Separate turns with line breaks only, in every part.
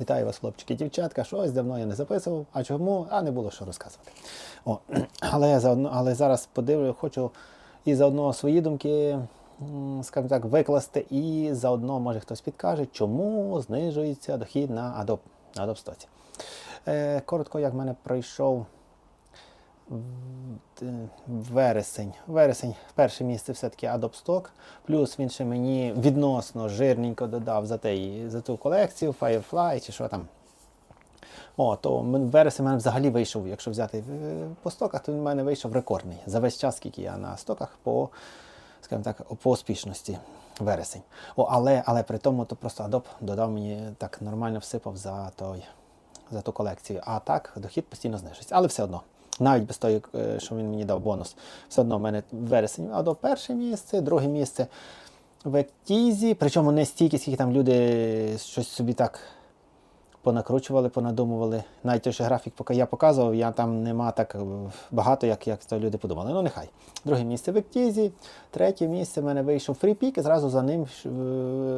Вітаю вас, хлопчики і дівчатка. Щось давно я не записував. А чому? А не було що розказувати. О, але, заодно, але зараз подивлю, хочу і заодно свої думки, скажімо так, викласти, і заодно, може хтось підкаже, чому знижується дохід на Adobe, на Adobe Stock. Е, коротко, як в мене пройшов вересень. Вересень, перше місце все-таки Adobe Stock. Плюс він ще мені відносно жирненько додав за, те, за ту колекцію Firefly чи що там. О, то вересень мене взагалі вийшов, якщо взяти е, по стоках, то він в мене вийшов рекордний. За весь час, скільки я на стоках по, скажімо так, по успішності. Вересень. О, але, але при тому то просто Adobe додав мені так нормально всипав за той за ту колекцію. А так, дохід постійно знижується. Але все одно, навіть без того, е, що він мені дав бонус, все одно в мене вересень а до перше місце, друге місце в Ектізі. Причому не стільки, скільки там люди щось собі так понакручували, понадумували. Навіть той ще графік, поки я показував, я там нема так е, багато, як, як то люди подумали. Ну, нехай. Друге місце в Ектізі, третє місце в мене вийшов FreePick, і зразу за ним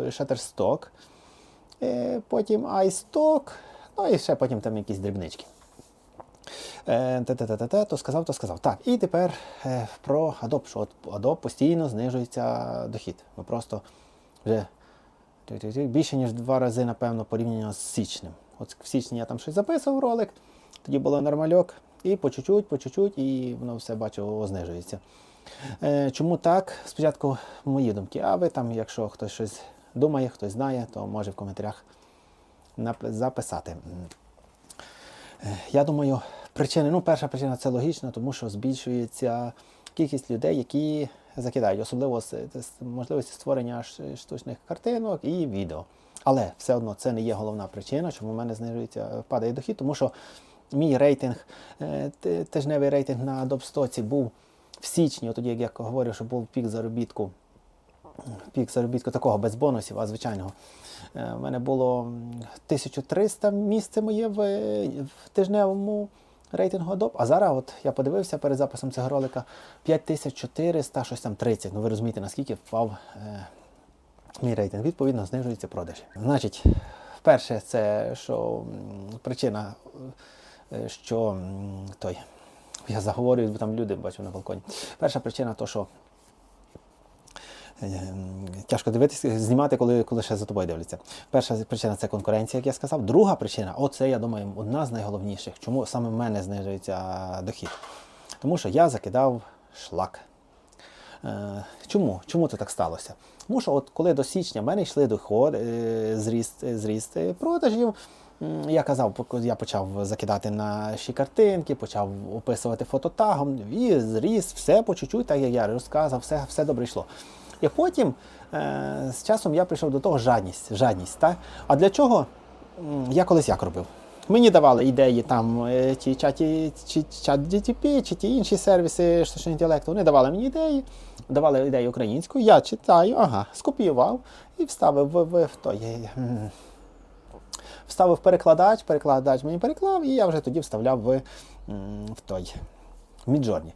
Shutterstock. Е, Потім iStock, ну і ще потім там якісь дрібнички. Те-те-те-те, то сказав, то сказав. Так, і тепер е, про Adobe, що Adobe постійно знижується дохід. Ну просто вже більше, ніж два рази, напевно, порівняно з січнем. От в січні я там щось записував ролик, тоді було нормальок, і по чуть-чуть, по чуть-чуть, і воно все бачу, знижується. Е, Чому так? Спочатку мої думки, а ви там, якщо хтось щось думає, хтось знає, то може в коментарях записати. Е, Я думаю, причини, ну, перша причина це логічно, тому що збільшується кількість людей, які закидають, особливо з можливості створення штучних картинок і відео. Але все одно це не є головна причина, чому в мене знижується, падає дохід, тому що мій рейтинг, е, тижневий рейтинг на Stock був в січні, тоді, як я говорив, що був пік заробітку пік заробітку такого без бонусів, а звичайного. Е, У мене було 1300 місце моє в, в тижневому рейтингу Adobe, а зараз от я подивився перед записом цього ролика 5400, щось там 30. Ну ви розумієте, наскільки впав е, мій рейтинг. Відповідно, знижуються продажі. Значить, перше, це що причина, е, що той. Я заговорюю, бо там люди бачу на балконі. Перша причина то, що Тяжко дивитися, знімати, коли, коли ще за тобою дивляться. Перша причина це конкуренція, як я сказав. Друга причина, оце, я думаю, одна з найголовніших. Чому саме в мене знижується дохід? Тому що я закидав шлак. Е, Чому? Чому це так сталося? Тому що от коли до січня в мене йшли доходи, е, зріст, е, зріст е, продажів, я казав, я почав закидати наші картинки, почав описувати фототагом, і зріс все по чуть-чуть, так як я розказав, все, все добре йшло. І потім е, з часом я прийшов до того жадність. жадність так? А для чого? Я колись як робив. Мені давали ідеї там е, ті чаті, чи чат GTP, чи ті інші сервіси штучного інтелекту. Вони давали мені ідеї, давали ідеї українською, я читаю, ага, скопіював і вставив в, в, в той. е, Вставив перекладач, перекладач мені переклав, і я вже тоді вставляв в, в той в Midjourney.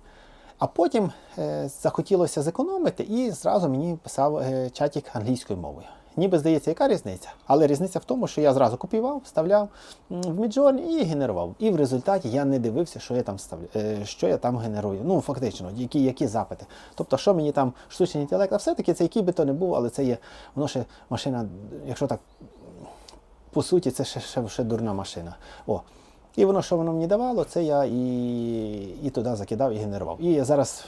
А потім е, захотілося зекономити, і зразу мені писав е, чатик англійською мовою. Ніби здається, яка різниця? Але різниця в тому, що я зразу копіював, вставляв в Midjourney і генерував. І в результаті я не дивився, що я там вставляю, е, що я там генерую. Ну, фактично, які, які запити. Тобто, що мені там штучний інтелект, а все-таки це який би то не був, але це є, воно ще машина, якщо так по суті, це ще, ще, ще дурна машина. О. І воно, що воно мені давало, це я і, і туди закидав і генерував. І зараз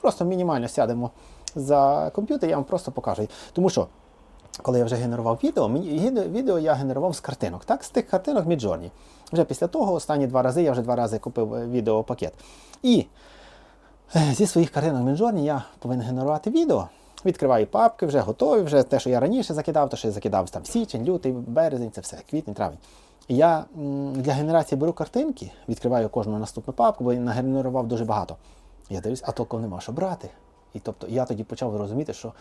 просто мінімально сядемо за комп'ютер, я вам просто покажу. Тому що, коли я вже генерував відео, відео я генерував з картинок, так, з тих картинок Midjourney. Вже після того, останні два рази, я вже два рази купив е, відеопакет. І Е, Зі своїх картинок Midjourney я повинен генерувати відео. Відкриваю папки, вже готові, вже те, що я раніше закидав, то що я закидав там січень, лютий, березень, це все, квітень, травень. Я для генерації беру картинки, відкриваю кожну наступну папку, бо я нагенерував дуже багато. Я дивлюсь, а толком нема що брати. І тобто я тоді почав розуміти, що,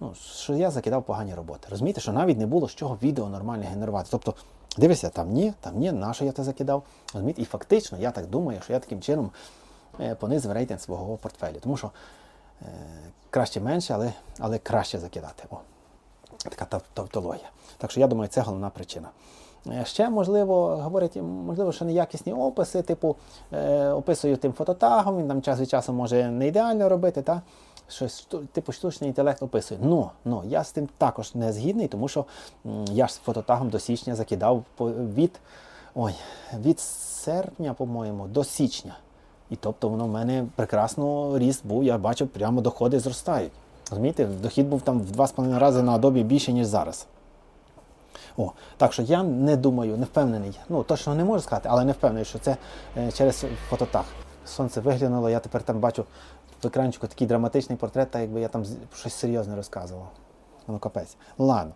ну, що я закидав погані роботи. Розумієте, що навіть не було з чого відео нормально генерувати. Тобто, дивишся, там ні, там ні, на що я це закидав. Розумієте? І фактично я так думаю, що я таким чином е, понизив рейтинг свого портфелю. Тому що е, краще менше, але, але краще закидати. О, така тав- тавтологія. Так що я думаю, це головна причина. Е, Ще можливо, говорять, можливо, що неякісні описи, типу е, описую тим фототагом, він там час від часу може не ідеально робити, та? щось типу штучний інтелект описує. Ну, ну, я з тим також не згідний, тому що я ж з фототагом до січня закидав від, ой, від серпня, по-моєму, до січня. І тобто воно в мене прекрасно ріст був, я бачив, прямо доходи зростають. Розумієте, дохід був там в 2,5 рази на Adobe більше, ніж зараз. О, так що я не думаю, не впевнений. Ну, точно не можу сказати, але не впевнений, що це е, через фототаг. Сонце виглянуло, я тепер там бачу в екранчику такий драматичний портрет, так якби я там щось серйозне розказував. Ну, капець. Ладно.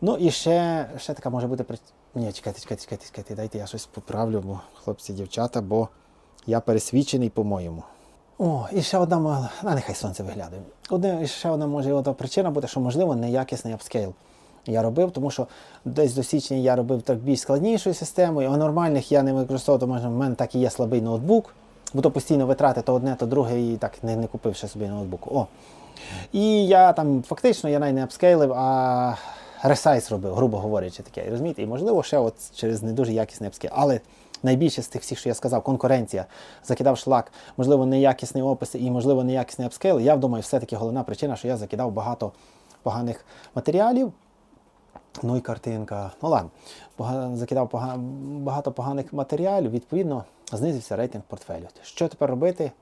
Ну і ще, ще така може бути. Ні, чекайте, чекайте, чекайте, чекайте, дайте я щось поправлю, бо хлопці, дівчата, бо я пересвідчений, по-моєму. О, і ще одна. А нехай сонце виглядає. Одне, ще одна може причина бути, що можливо неякісний апскейл. Я робив, тому що десь до січня я робив так більш складнішою системою, а нормальних я не використовував, тому що в мене так і є слабий ноутбук, бо то постійно витрати то одне, то друге, і так не, не купив ще собі ноутбук. О. І я там фактично я навіть не апскейлив, а ресайз робив, грубо говорячи, таке. Розумієте, і можливо, ще от через не дуже якісний апскейл. Але найбільше з тих всіх, що я сказав, конкуренція, закидав шлак, можливо, неякісні описи і, можливо, неякісний апскейл. Я думаю, все-таки головна причина, що я закидав багато поганих матеріалів. Ну і картинка. Ну ладно, закидав багато поганих матеріалів, відповідно, знизився рейтинг портфелю. Що тепер робити?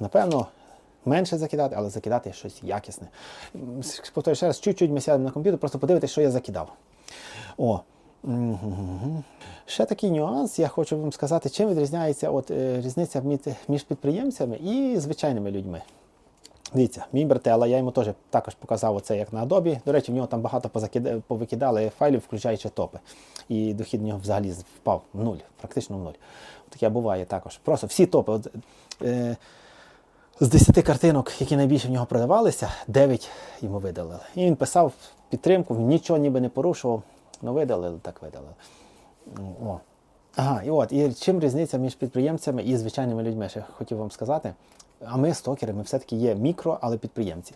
Напевно, менше закидати, але закидати щось якісне. Повторюю ще раз, чуть-чуть ми сядемо на комп'ютер, просто подивитися, що я закидав. О. Ще такий нюанс, я хочу вам сказати, чим відрізняється от, е, різниця між підприємцями і звичайними людьми. Дивіться, мій братела, я йому теж також показав оце як на Adobe. До речі, в нього там багато повикидали файлів, включаючи топи. І дохід в нього взагалі впав в нуль, практично в нуль. Таке буває також. Просто всі топи. От, е, з 10 картинок, які найбільше в нього продавалися, 9 йому видалили. І він писав підтримку, нічого ніби не порушував. Ну, видалили, так видалили. О. Ага, і от, і чим різниця між підприємцями і звичайними людьми, ще хотів вам сказати. А ми, стокери, ми все-таки є мікро, але підприємці.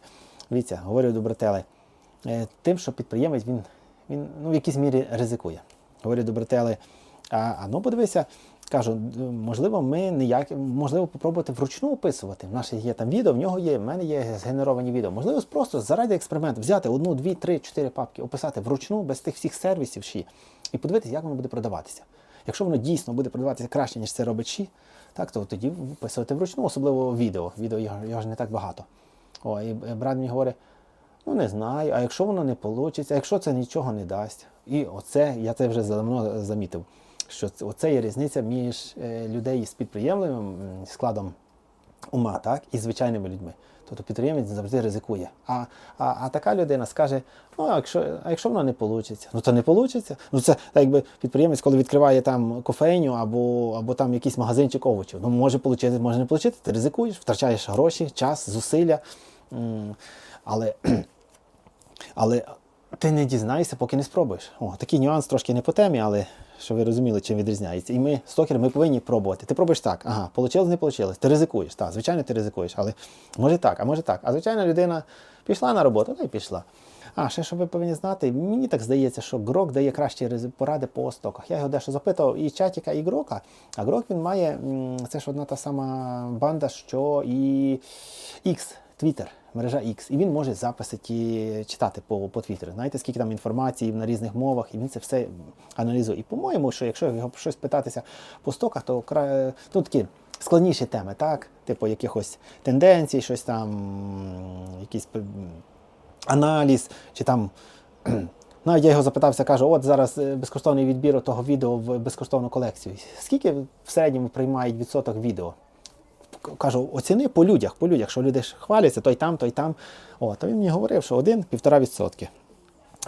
Дивіться, говорю до братели, е, тим, що підприємець він, він ну, в якійсь мірі ризикує. Говорю до братели, а, а ну подивися, кажу, можливо, ми ніяк, можливо, попробувати вручну описувати. В нас є там відео, в нього є, в мене є згенеровані відео. Можливо, просто заради експерименту взяти одну, дві, три, чотири папки, описати вручну без тих всіх сервісів ші, і подивитися, як воно буде продаватися. Якщо воно дійсно буде продаватися краще, ніж це робить ші, так, то тоді вписувати вручну, особливо відео. Відео його, ж не так багато. О, і брат мені говорить, ну не знаю, а якщо воно не вийде, а якщо це нічого не дасть. І оце, я це вже давно замітив, що це- оце є різниця між е, людей з підприємливим складом ума, так, і звичайними людьми. Тобто підприємець завжди ризикує. А, а, а така людина скаже: ну, а якщо, а якщо воно не вийде, ну то не вийде. Ну це так якби підприємець, коли відкриває там кофейню або, або там якийсь магазинчик овочів. Ну може вийти, може не вийти, ти ризикуєш, втрачаєш гроші, час, зусилля. Але але ти не дізнаєшся, поки не спробуєш. О, такий нюанс трошки не по темі, але щоб ви розуміли, чим відрізняється. І ми, стокери, ми повинні пробувати. Ти пробуєш так, ага, вийшло, не вийшло. Ти ризикуєш. Так, звичайно, ти ризикуєш, але може так, а може так. А звичайна людина пішла на роботу, та й пішла. А ще що ви повинні знати, мені так здається, що Грок дає кращі поради по стоках. Я його дещо запитував і чатіка, і Грока. А Грок він має, це ж одна та сама банда, що і X, Twitter, мережа X. І він може записи ті читати по, по Твіттеру. Знаєте, скільки там інформації на різних мовах, і він це все аналізує. І по-моєму, що якщо його щось питатися по стоках, то кра... ну, такі складніші теми, так? Типу якихось тенденцій, щось там, м, якісь аналіз, чи там. Навіть я його запитався, кажу, от зараз е, безкоштовний відбір того відео в безкоштовну колекцію. Скільки в середньому приймають відсоток відео? Кажу, оціни по людях, по людях, що люди ж хваляться, той там, той там. О, то він мені говорив, що один-півтора відсотки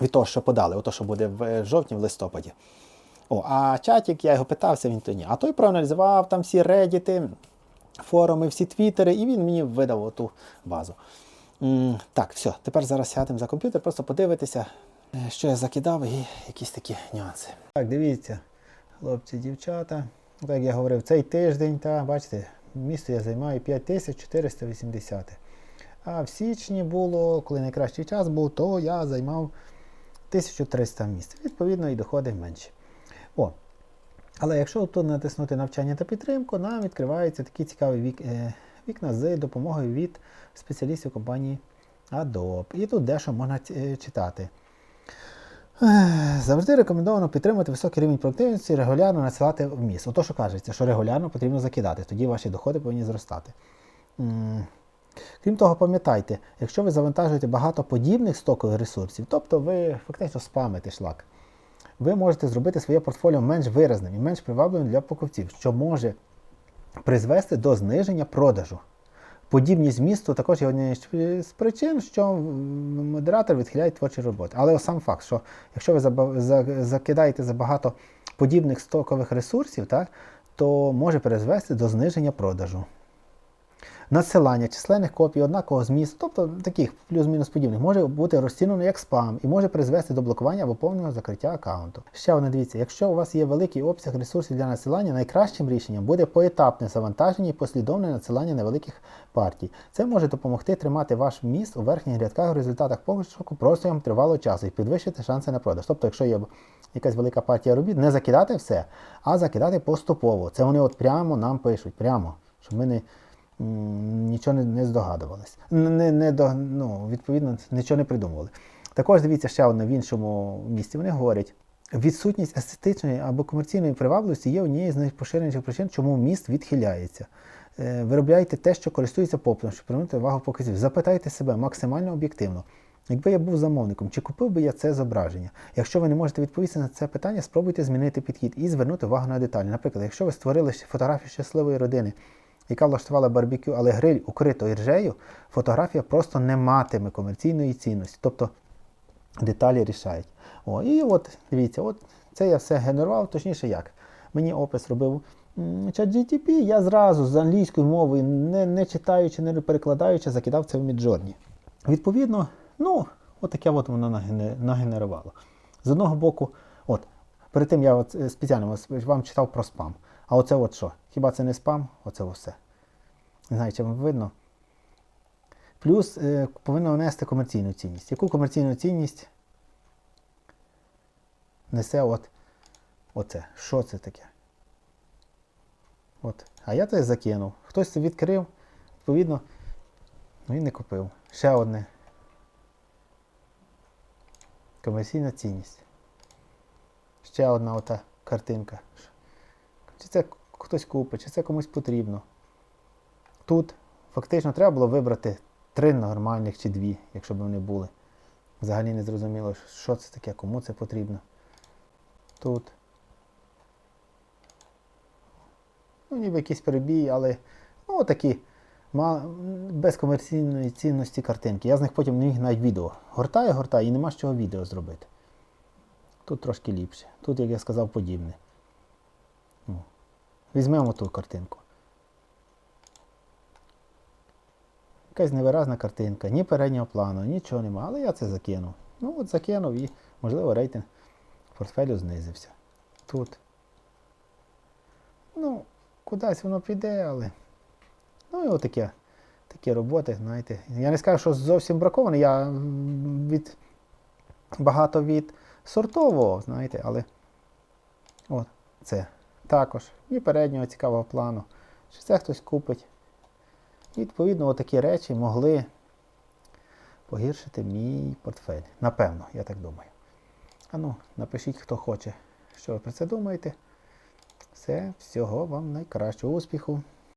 від того, що подали, ото, що буде в е, жовтні, в листопаді. О, а чатик, я його питався, він то ні. А той проаналізував там всі редіти, форуми, всі твіттери, і він мені видав оту базу. М, Так, все, тепер зараз сядемо за комп'ютер, просто подивитися, е, що я закидав, і якісь такі нюанси. Так, дивіться, хлопці, дівчата. Так як я говорив, цей тиждень, та, бачите, місто я займаю 5480. А в січні було, коли найкращий час був, то я займав 1300 місць. Відповідно, і доходи менші. О, але якщо тут натиснути навчання та підтримку, нам відкриваються такі цікаві вік, е, вікна з допомогою від спеціалістів компанії Adobe. І тут дещо можна е, читати. Завжди рекомендовано підтримувати високий рівень продуктивності регулярно надсилати вміст. Ото, що кажеться, що регулярно потрібно закидати, тоді ваші доходи повинні зростати. Крім того, пам'ятайте, якщо ви завантажуєте багато подібних стокових ресурсів, тобто ви фактично спамите шлак, ви можете зробити своє портфоліо менш виразним і менш привабливим для покупців, що може призвести до зниження продажу. Подібність змісту також є однією з причин, що модератор відхиляє творчі роботи. Але сам факт, що якщо ви закидаєте забагато подібних стокових ресурсів, так, то може призвести до зниження продажу. Надсилання численних копій однакового змісту, тобто таких плюс-мінус подібних, може бути розцінено як спам і може призвести до блокування або повного закриття аккаунту. Ще одне дивіться, якщо у вас є великий обсяг ресурсів для надсилання, найкращим рішенням буде поетапне завантаження і послідовне надсилання невеликих партій. Це може допомогти тримати ваш вміст у верхніх рядках в результатах пошуку протягом тривалого часу і підвищити шанси на продаж. Тобто, якщо є якась велика партія робіт, не закидати все, а закидати поступово. Це вони от прямо нам пишуть, прямо, щоб ми не нічого не, не здогадувались. Не, не ну, відповідно, нічого не придумували. Також дивіться ще одне в іншому місці. Вони говорять, відсутність естетичної або комерційної привабливості є однією з найпоширеніших причин, чому міст відхиляється. Е, Виробляйте те, що користується попитом, щоб привернути увагу показів. Запитайте себе максимально об'єктивно. Якби я був замовником, чи купив би я це зображення? Якщо ви не можете відповісти на це питання, спробуйте змінити підхід і звернути увагу на деталі. Наприклад, якщо ви створили фотографію щасливої родини, яка влаштувала барбекю, але гриль укрито іржею, фотографія просто не матиме комерційної цінності. Тобто деталі рішають. О, і от дивіться, от це я все генерував, точніше як. Мені опис робив чат GTP, я зразу з англійською мовою, не, не читаючи, не перекладаючи, закидав це в Midjourney. Відповідно, ну, от таке от воно нагенерувало. З одного боку, от, перед тим я от е, спеціально вам читав про спам. А оце от що? Хіба це не спам? Оце все. Не знаю, чи вам видно. Плюс е, повинно внести комерційну цінність. Яку комерційну цінність несе от оце? Що це таке? От. А я це закинув. Хтось це відкрив, відповідно, ну і не купив. Ще одне. Комерційна цінність. Ще одна ота картинка. Чи це хтось купить, чи це комусь потрібно. Тут фактично треба було вибрати три нормальних чи дві, якщо б вони були. Взагалі не зрозуміло, що це таке, кому це потрібно. Тут. Ну, ніби якийсь перебій, але ну, такі без комерційної цінності картинки. Я з них потім не міг навіть відео. Гортаю, гортаю і нема з чого відео зробити. Тут трошки ліпше. Тут, як я сказав, подібне. Візьмемо ту картинку. Якась невиразна картинка, ні переднього плану, нічого нема, але я це закинув. Ну от закинув і, можливо, рейтинг портфелю знизився. Тут. Ну, кудись воно піде, але. Ну і отаке. Такі роботи, знаєте. Я не скажу, що зовсім бракований, я від багато від сортового, знаєте, але от це також. І переднього цікавого плану. Чи це хтось купить? І, відповідно, такі речі могли погіршити мій портфель. Напевно, я так думаю. А ну, напишіть, хто хоче, що ви про це думаєте. Все, всього вам найкращого успіху.